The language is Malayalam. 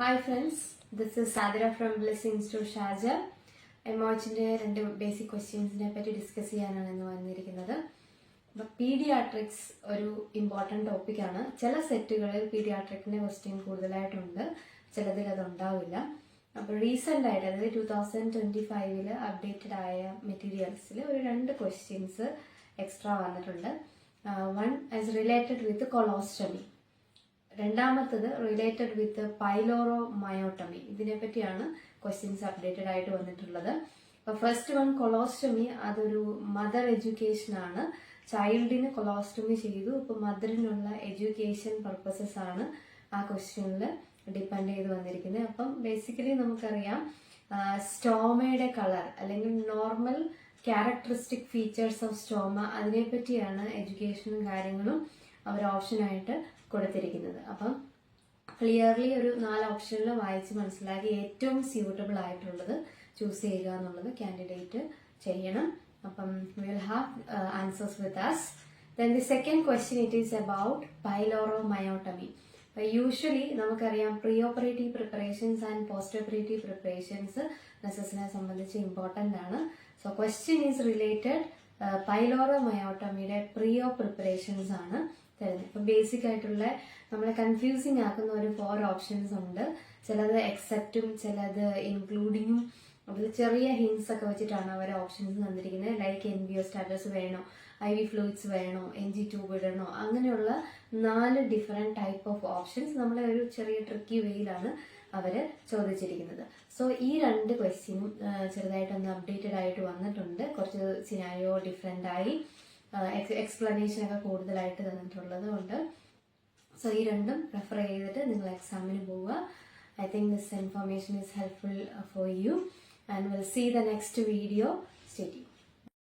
Hi friends this is Sadira from Bliss to ഷാജ എമോച്ചിന്റെ രണ്ട് ബേസിക് ക്വസ്റ്റ്യൻസിനെ പറ്റി ഡിസ്കസ് ചെയ്യാനാണ് ഇന്ന് വന്നിരിക്കുന്നത്. പീഡിയാട്രിക്സ് ഒരു ഇമ്പോർട്ടന്റ് ടോപ്പിക്കാണ് ചില സെറ്റുകളിൽ പീഡിയാട്രിക്കിന്റെ ക്വസ്റ്റ്യൻ കൂടുതലായിട്ടുണ്ട്. ചിലതിൽ അത് ഉണ്ടാവില്ല. അപ്പോൾ റീസെന്റ് ആയിട്ട് അതായത് ടൂ തൗസൻഡ് ട്വന്റി ഫൈവിൽ അപ്ഡേറ്റഡ് ആയ മെറ്റീരിയൽസിൽ ഒരു രണ്ട് ക്വസ്റ്റ്യൻസ് എക്സ്ട്രാ വന്നിട്ടുണ്ട്. One as related with colostomy രണ്ടാമത്തത് റിലേറ്റഡ് വിത്ത് പൈലോറോ മയോട്ടമി ഇതിനെ പറ്റിയാണ് ക്വസ്റ്റ്യൻസ് അപ്ഡേറ്റഡ് ആയിട്ട് വന്നിട്ടുള്ളത്. അപ്പൊ ഫസ്റ്റ് വൺ കൊളോസ്റ്റമി അതൊരു മദർ എഡ്യൂക്കേഷൻ ആണ്. ചൈൽഡിന് കൊളോസ്റ്റമി ചെയ്തു. ഇപ്പൊ മദറിനുള്ള എഡ്യൂക്കേഷൻ പർപ്പസസ് ആണ് ആ ക്വസ്റ്റ്യനിൽ ഡിപ്പെൻഡ് ചെയ്ത് വന്നിരിക്കുന്നത്. അപ്പം ബേസിക്കലി നമുക്കറിയാം സ്റ്റോമയുടെ കളർ അല്ലെങ്കിൽ normal characteristic features of stoma അതിനെപ്പറ്റിയാണ് എഡ്യൂക്കേഷനും കാര്യങ്ങളും അവർ ഓപ്ഷനായിട്ട് കൊടുത്തിരിക്കുന്നത്. അപ്പം ക്ലിയർലി ഒരു നാല് ഓപ്ഷനിൽ വായിച്ച് മനസ്സിലാക്കി ഏറ്റവും സ്യൂട്ടബിൾ ആയിട്ടുള്ളത് ചൂസ് ചെയ്യുക എന്നുള്ളത് കാൻഡിഡേറ്റ് ചെയ്യണം. അപ്പം will have answers with us then the second question it is about pyloromyotomy usually നമുക്കറിയാം pre operative preparations and post operative preparations നഴ്സസിനെ സംബന്ധിച്ച് ഇമ്പോർട്ടന്റ് ആണ്. സോ ക്വസ്റ്റ്യൻ ഈസ് റിലേറ്റഡ് പൈലോറോ മയോട്ടമിയുടെ പ്രിയോ പ്രിപ്പറേഷൻസ് ആണ് തരുന്നത്. ഇപ്പൊ ബേസിക് ആയിട്ടുള്ള നമ്മളെ കൺഫ്യൂസിങ് ആക്കുന്ന ഒരു ഫോർ ഓപ്ഷൻസ് ഉണ്ട്. ചിലത് എക്സെപ്റ്റും ചിലത് ഇൻക്ലൂഡിങ്ങും അതിൽ ചെറിയ ഹിൻസ് ഒക്കെ വെച്ചിട്ടാണ് അവർ ഓപ്ഷൻസ് തന്നിരിക്കുന്നത് like N B O status വേണോ? ഐ വി ഫ്ലൂയിഡ്സ് വേണോ? എൻ ജി ട്യൂബ് ഇടണോ? അങ്ങനെയുള്ള നാല് ഡിഫറെന്റ് ടൈപ്പ് ഓഫ് ഓപ്ഷൻസ് നമ്മളെ ഒരു ചെറിയ ട്രിക്കി വേയിലാണ് അവർ ചോദിച്ചിരിക്കുന്നത്. സോ ഈ രണ്ട് ക്വസ്റ്റ്യനും ചെറുതായിട്ടൊന്ന് അപ്ഡേറ്റഡ് ആയിട്ട് വന്നിട്ടുണ്ട്. കുറച്ച് സിനാരിയോ ഡിഫറെന്റായി എക്സ്പ്ലനേഷൻ ഒക്കെ കൂടുതലായിട്ട് തന്നിട്ടുള്ളത് കൊണ്ട് സോ ഈ രണ്ടും റെഫർ ചെയ്തിട്ട് നിങ്ങൾ എക്സാമിന് പോവുക. I think this information is helpful for you and we'll see the next video. Stay tuned.